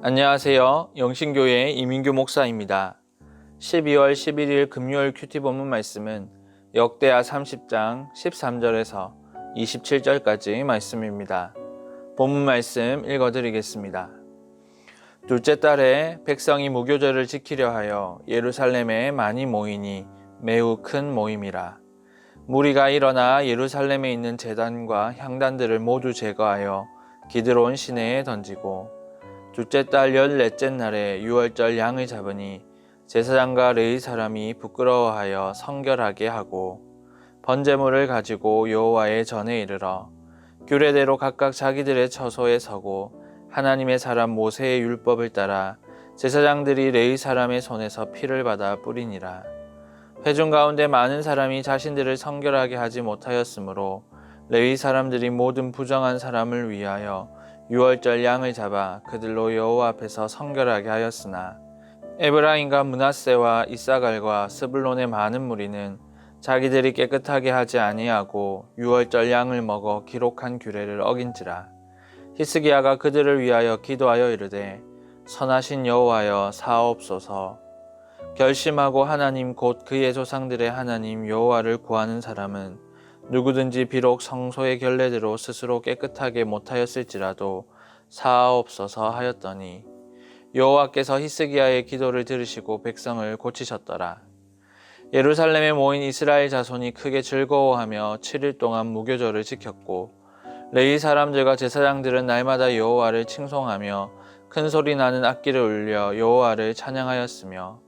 안녕하세요. 영신교회 이민규 목사입니다. 12월 11일 금요일 큐티 본문 말씀은 역대하 30장 13절에서 27절까지 말씀입니다. 본문 말씀 읽어드리겠습니다. 둘째 달에 백성이 무교절을 지키려 하여 예루살렘에 많이 모이니 매우 큰 모임이라. 무리가 일어나 예루살렘에 있는 재단과 향단들을 모두 제거하여 기드론 시내에 던지고 둘째 달 열넷째 날에 유월절 양을 잡으니 제사장과 레위 사람이 부끄러워하여 성결하게 하고 번제물을 가지고 여호와의 전에 이르러 규례대로 각각 자기들의 처소에 서고 하나님의 사람 모세의 율법을 따라 제사장들이 레위 사람의 손에서 피를 받아 뿌리니라. 회중 가운데 많은 사람이 자신들을 성결하게 하지 못하였으므로 레위 사람들이 모든 부정한 사람을 위하여 유월절 양을 잡아 그들로 여호와 앞에서 성결하게 하였으나 에브라임과 문하세와 이사갈과 스불론의 많은 무리는 자기들이 깨끗하게 하지 아니하고 유월절 양을 먹어 기록한 규례를 어긴지라. 히스기야가 그들을 위하여 기도하여 이르되 선하신 여호와여 사옵소서. 결심하고 하나님 곧 그의 조상들의 하나님 여호와를 구하는 사람은 누구든지 비록 성소의 결례대로 스스로 깨끗하게 못하였을지라도 사하옵소서 하였더니 여호와께서 히스기야의 기도를 들으시고 백성을 고치셨더라. 예루살렘에 모인 이스라엘 자손이 크게 즐거워하며 7일 동안 무교절을 지켰고 레위 사람들과 제사장들은 날마다 여호와를 칭송하며 큰 소리 나는 악기를 울려 여호와를 찬양하였으며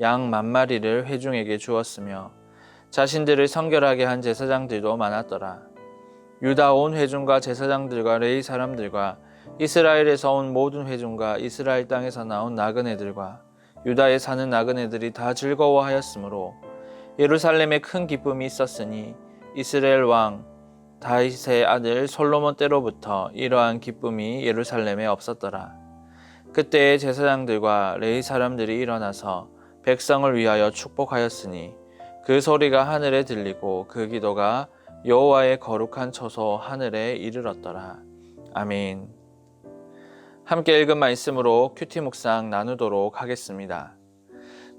양 만 마리를 회중에게 주었으며 자신들을 성결하게 한 제사장들도 많았더라. 유다 온 회중과 제사장들과 레이 사람들과 이스라엘에서 온 모든 회중과 이스라엘 땅에서 나온 나그네들과 유다에 사는 나그네들이 다 즐거워하였으므로 예루살렘에 큰 기쁨이 있었으니 이스라엘 왕 다윗의 아들 솔로몬 때로부터 이러한 기쁨이 예루살렘에 없었더라. 그때의 제사장들과 레이 사람들이 일어나서 백성을 위하여 축복하였으니 그 소리가 하늘에 들리고 그 기도가 여호와의 거룩한 처소 하늘에 이르렀더라. 아멘. 함께 읽은 말씀으로 큐티 묵상 나누도록 하겠습니다.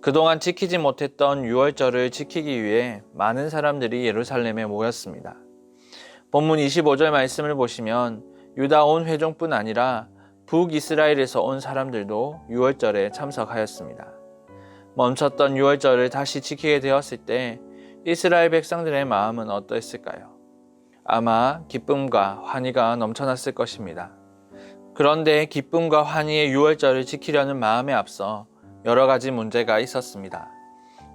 그동안 지키지 못했던 유월절을 지키기 위해 많은 사람들이 예루살렘에 모였습니다. 본문 25절 말씀을 보시면 유다 온 회중뿐 아니라 북이스라엘에서 온 사람들도 유월절에 참석하였습니다. 멈췄던 유월절을 다시 지키게 되었을 때 이스라엘 백성들의 마음은 어떠했을까요? 아마 기쁨과 환희가 넘쳐났을 것입니다. 그런데 기쁨과 환희의 유월절을 지키려는 마음에 앞서 여러 가지 문제가 있었습니다.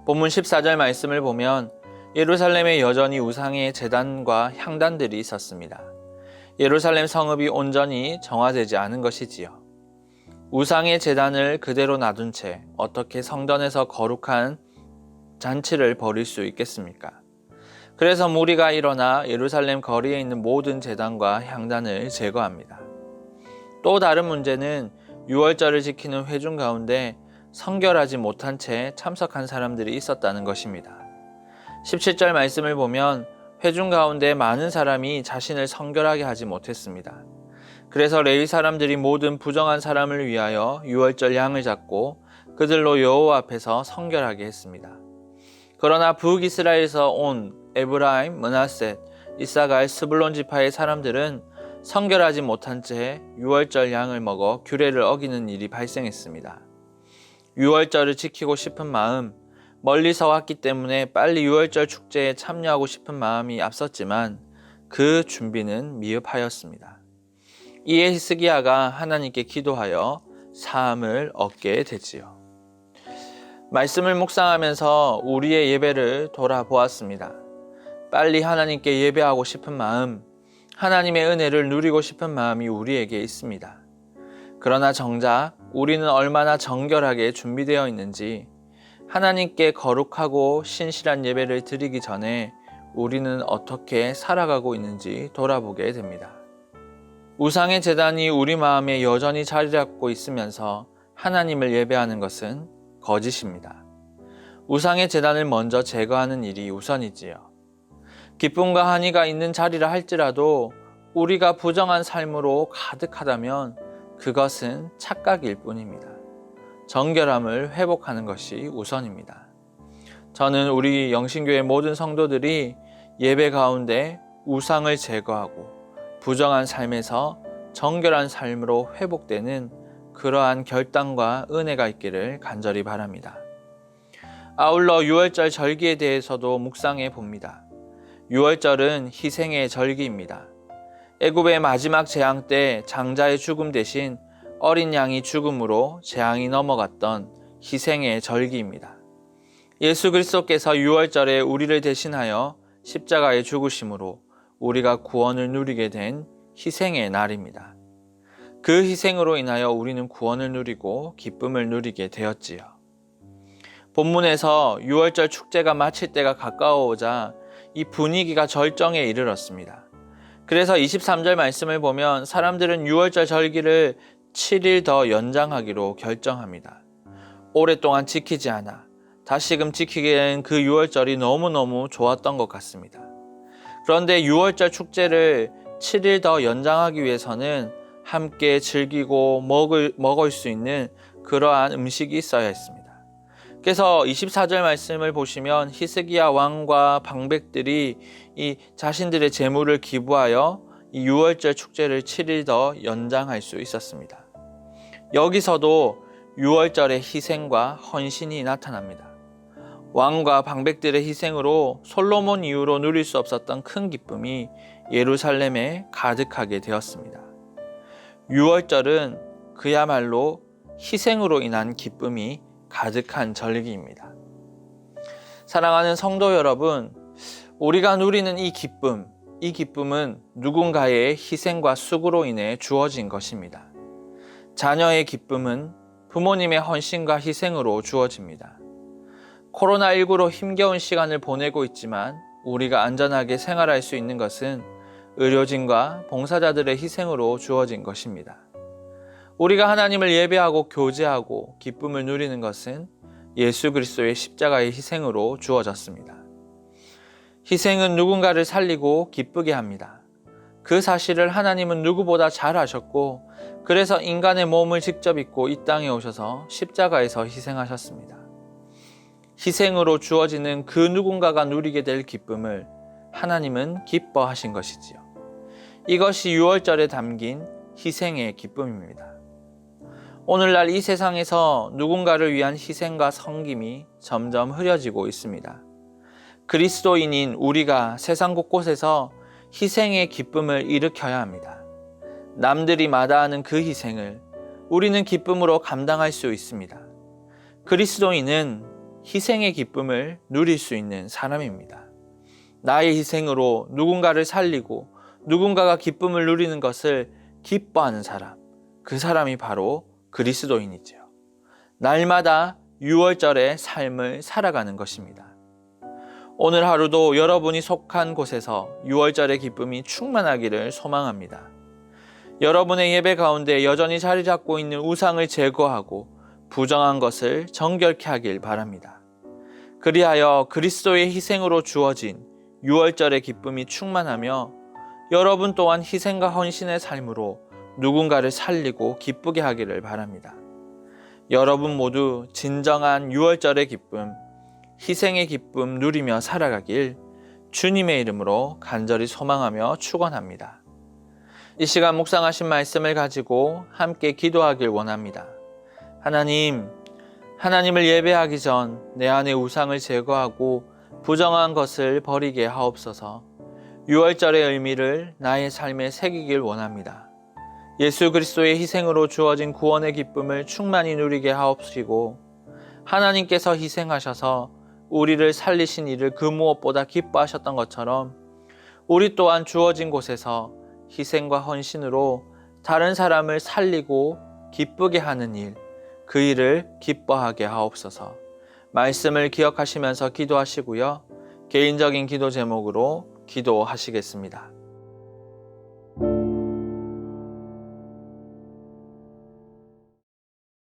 본문 14절 말씀을 보면 예루살렘에 여전히 우상의 재단과 향단들이 있었습니다. 예루살렘 성읍이 온전히 정화되지 않은 것이지요. 우상의 재단을 그대로 놔둔 채 어떻게 성전에서 거룩한 잔치를 벌일 수 있겠습니까? 그래서 무리가 일어나 예루살렘 거리에 있는 모든 재단과 향단을 제거합니다. 또 다른 문제는 유월절을 지키는 회중 가운데 성결하지 못한 채 참석한 사람들이 있었다는 것입니다. 17절 말씀을 보면 회중 가운데 많은 사람이 자신을 성결하게 하지 못했습니다. 그래서 레위 사람들이 모든 부정한 사람을 위하여 유월절 양을 잡고 그들로 여호와 앞에서 성결하게 했습니다. 그러나 북이스라엘에서 온 에브라임, 문하셋, 이사갈, 스불론 지파의 사람들은 성결하지 못한 채 유월절 양을 먹어 규례를 어기는 일이 발생했습니다. 유월절을 지키고 싶은 마음, 멀리서 왔기 때문에 빨리 유월절 축제에 참여하고 싶은 마음이 앞섰지만 그 준비는 미흡하였습니다. 이에 히스기야가 하나님께 기도하여 사함을 얻게 되지요. 말씀을 묵상하면서 우리의 예배를 돌아보았습니다. 빨리 하나님께 예배하고 싶은 마음, 하나님의 은혜를 누리고 싶은 마음이 우리에게 있습니다. 그러나 정작 우리는 얼마나 정결하게 준비되어 있는지 하나님께 거룩하고 신실한 예배를 드리기 전에 우리는 어떻게 살아가고 있는지 돌아보게 됩니다. 우상의 재단이 우리 마음에 여전히 자리 잡고 있으면서 하나님을 예배하는 것은 거짓입니다. 우상의 재단을 먼저 제거하는 일이 우선이지요. 기쁨과 한의가 있는 자리라 할지라도 우리가 부정한 삶으로 가득하다면 그것은 착각일 뿐입니다. 정결함을 회복하는 것이 우선입니다. 저는 우리 영신교회 모든 성도들이 예배 가운데 우상을 제거하고 부정한 삶에서 정결한 삶으로 회복되는 그러한 결단과 은혜가 있기를 간절히 바랍니다. 아울러 6월절 절기에 대해서도 묵상해 봅니다. 6월절은 희생의 절기입니다. 애굽의 마지막 재앙 때 장자의 죽음 대신 어린 양이 죽음으로 재앙이 넘어갔던 희생의 절기입니다. 예수 그리스도께서 6월절에 우리를 대신하여 십자가에 죽으심으로 우리가 구원을 누리게 된 희생의 날입니다. 그 희생으로 인하여 우리는 구원을 누리고 기쁨을 누리게 되었지요. 본문에서 6월절 축제가 마칠 때가 가까워오자 이 분위기가 절정에 이르렀습니다. 그래서 23절 말씀을 보면 사람들은 6월절 절기를 7일 더 연장하기로 결정합니다. 오랫동안 지키지 않아 다시금 지키기에는 그 6월절이 너무너무 좋았던 것 같습니다. 그런데 6월절 축제를 7일 더 연장하기 위해서는 함께 즐기고 먹을, 먹을 수 있는 그러한 음식이 있어야 했습니다. 그래서 24절 말씀을 보시면 히스기야 왕과 방백들이 이 자신들의 재물을 기부하여 이 6월절 축제를 7일 더 연장할 수 있었습니다. 여기서도 6월절의 희생과 헌신이 나타납니다. 왕과 방백들의 희생으로 솔로몬 이후로 누릴 수 없었던 큰 기쁨이 예루살렘에 가득하게 되었습니다. 6월절은 그야말로 희생으로 인한 기쁨이 가득한 절기입니다. 사랑하는 성도 여러분, 우리가 누리는 이 기쁨, 이 기쁨은 누군가의 희생과 수고로 인해 주어진 것입니다. 자녀의 기쁨은 부모님의 헌신과 희생으로 주어집니다. 코로나19로 힘겨운 시간을 보내고 있지만 우리가 안전하게 생활할 수 있는 것은 의료진과 봉사자들의 희생으로 주어진 것입니다. 우리가 하나님을 예배하고 교제하고 기쁨을 누리는 것은 예수 그리스도의 십자가의 희생으로 주어졌습니다. 희생은 누군가를 살리고 기쁘게 합니다. 그 사실을 하나님은 누구보다 잘 아셨고, 그래서 인간의 몸을 직접 입고 이 땅에 오셔서 십자가에서 희생하셨습니다. 희생으로 주어지는 그 누군가가 누리게 될 기쁨을 하나님은 기뻐하신 것이지요. 이것이 6월절에 담긴 희생의 기쁨입니다. 오늘날 이 세상에서 누군가를 위한 희생과 섬김이 점점 흐려지고 있습니다. 그리스도인인 우리가 세상 곳곳에서 희생의 기쁨을 일으켜야 합니다. 남들이 마다하는 그 희생을 우리는 기쁨으로 감당할 수 있습니다. 그리스도인은 희생의 기쁨을 누릴 수 있는 사람입니다. 나의 희생으로 누군가를 살리고 누군가가 기쁨을 누리는 것을 기뻐하는 사람, 그 사람이 바로 그리스도인이죠. 날마다 6월절의 삶을 살아가는 것입니다. 오늘 하루도 여러분이 속한 곳에서 6월절의 기쁨이 충만하기를 소망합니다. 여러분의 예배 가운데 여전히 자리 잡고 있는 우상을 제거하고 부정한 것을 정결케 하길 바랍니다. 그리하여 그리스도의 희생으로 주어진 6월절의 기쁨이 충만하며 여러분 또한 희생과 헌신의 삶으로 누군가를 살리고 기쁘게 하기를 바랍니다. 여러분 모두 진정한 6월절의 기쁨, 희생의 기쁨 누리며 살아가길 주님의 이름으로 간절히 소망하며 축원합니다. 이 시간 묵상하신 말씀을 가지고 함께 기도하길 원합니다. 하나님, 하나님을 예배하기 전 내 안의 우상을 제거하고 부정한 것을 버리게 하옵소서. 6월절의 의미를 나의 삶에 새기길 원합니다. 예수 그리스도의 희생으로 주어진 구원의 기쁨을 충만히 누리게 하옵시고 하나님께서 희생하셔서 우리를 살리신 일을 그 무엇보다 기뻐하셨던 것처럼 우리 또한 주어진 곳에서 희생과 헌신으로 다른 사람을 살리고 기쁘게 하는 일, 그 일을 기뻐하게 하옵소서. 말씀을 기억하시면서 기도하시고요. 개인적인 기도 제목으로 기도하시겠습니다.